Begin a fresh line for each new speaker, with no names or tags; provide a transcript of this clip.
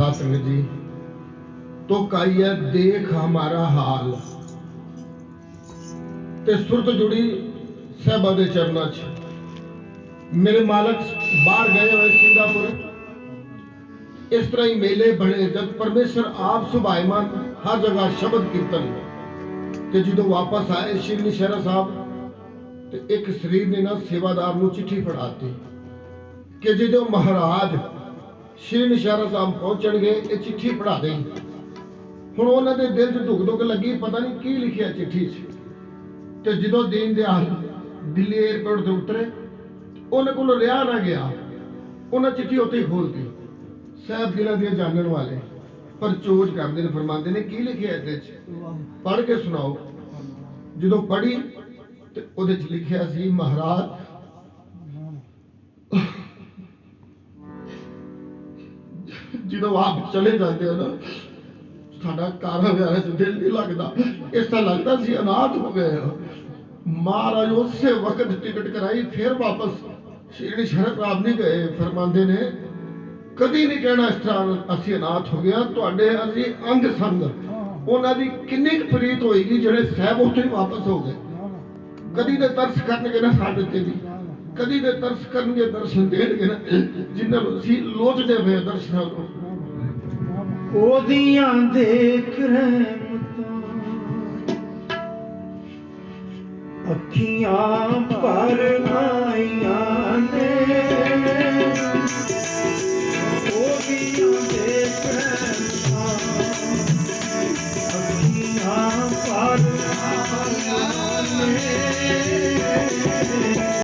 ਸਾਧ ਸੰਗਤ ਜੀ, ਤੁਕ ਆਈ ਹੈ ਦੇਖ ਹਮਾਰਾ ਹਾਲ। ਤੇ ਸੁਰਤ ਜੁੜੀ ਸਹਿਬਾ ਦੇ ਚਰਨਾਂ 'ਚ। ਮੇਰੇ ਮਾਲਕ ਬਾਹਰ ਗਏ ਹੋਏ ਸਿੰਗਾਪੁਰ। ਇਸ ਤਰ੍ਹਾਂ ਹੀ ਮੇਲੇ ਬਣੇ ਜਦ ਪਰਮੇਸ਼ਰ ਆਪ ਸੁਭਾਇਮਾਨ ਹਰ ਜਗ੍ਹਾ ਸ਼ਬਦ ਕੀਰਤਨ ਤੇ ਜਦੋਂ ਵਾਪਸ ਆਏ ਸ਼ਿਵਨੀ ਸ਼ਹਿਰਾ ਸਾਹਿਬ, ਤੇ ਇੱਕ ਸਰੀਰ ਨੇ ਨਾ ਸੇਵਾਦਾਰ ਨੂੰ ਚਿੱਠੀ ਫੜਾਤੀ ਕਿ ਜਦੋਂ ਮਹਾਰਾਜ ਸ਼੍ਰੀ ਨਸ਼ਹਿਰਾ ਸਾਹਿਬ ਪਹੁੰਚਣਗੇ, ਇਹ ਚਿੱਠੀ ਫੜਾ ਦੇ ਹੁਣ ਉਹਨਾਂ ਦੇ ਦਿਲ 'ਚ ਧੁਕ ਧੁਕ ਲੱਗੀ, ਪਤਾ ਨਹੀਂ ਕੀ ਲਿਖਿਆ ਚਿੱਠੀ 'ਚ। ਤੇ ਜਦੋਂ ਦੀਨ ਦਿਆਲ ਦਿੱਲੀ 에ਅਰਪੋਰਟ ਤੇ ਉਤਰੇ, ਉਹਨਾਂ ਕੋਲ ਰਿਹਾ ਨਾ ਗਿਆ, ਉਹਨਾਂ ਚਿੱਠੀ ਉੱਥੇ ਹੀ ਖੋਲਤੀ ਸਾਹਿਬ ਦਿਲਾਂ ਦੀਆਂ ਜਾਣਨ ਵਾਲੇ ਪਰ ਚੋਜ ਕਰਦੇ ਨੇ, ਫਰਮਾਉਂਦੇ ਨੇ, ਕੀ ਲਿਖਿਆ ਇਹਦੇ 'ਚ? ਪੜ੍ਹ ਕੇ ਸੁਣਾਓ। ਜਦੋਂ ਪੜ੍ਹੀ, ਤੇ ਉਹਦੇ 'ਚ ਲਿਖਿਆ ਸੀ, ਮਹਾਰਾਜ ਜਦੋਂ ਆਪ ਚਲੇ ਜਾਂਦੇ ਹੋ ਨਾ, ਸਾਡਾ ਘਰ ਵਿਆਹ ਚ ਦਿਲ ਨਹੀਂ ਲੱਗਦਾ। ਇਸ ਤਰ੍ਹਾਂ ਲੱਗਦਾ ਸੀ, ਅਨਾਥ ਹੋ ਗਏ ਹਾਂ। ਮਹਾਰਾਜ ਉਸੇ ਵਕਤ ਟਿਕਟ ਕਰਾਈ, ਫਿਰ ਵਾਪਸ ਸ਼੍ਰੀ ਸ਼ਰਕ ਰਾਮ ਨਹੀਂ ਗਏ। ਫਰਮਾਉਂਦੇ ਨੇ, ਕਦੀ ਨਹੀਂ ਕਹਿਣਾ ਇਸ ਤਰ੍ਹਾਂ ਅਸੀਂ ਅਨਾਥ ਹੋ ਗਿਆ ਤੁਹਾਡੇ ਅਸੀਂ ਅੰਗ ਸੰਗ। ਉਹਨਾਂ ਦੀ ਕਿੰਨੀ ਕੁ ਪ੍ਰੀਤ ਹੋਏਗੀ ਜਿਹੜੇ ਸਹਿਬ ਉੱਥੇ ਹੀ ਵਾਪਸ ਹੋ ਗਏ। ਕਦੀ ਦੇ ਤਰਸ ਕਰਨਗੇ ਨਾ ਸਾਡੇ ਤੇ ਵੀ। ਕਦੀ ਦੇ ਤਰਸ ਕਰਨਗੇ ਦਰਸ਼ਨ ਦੇਣਗੇ ਨਾ। ਜਿਨ੍ਹਾਂ ਨੂੰ ਅਸੀਂ ਲੋਚਦੇ ਹੋਏ ਦਰਸ਼ਨਾਂ ਨੂੰ
ਉਹਦੀਆਂ ਦੇਖ ਰਹਿਮਤਾਂ ਅੱਖੀਆਂ ਭਰ ਆਈਆਂ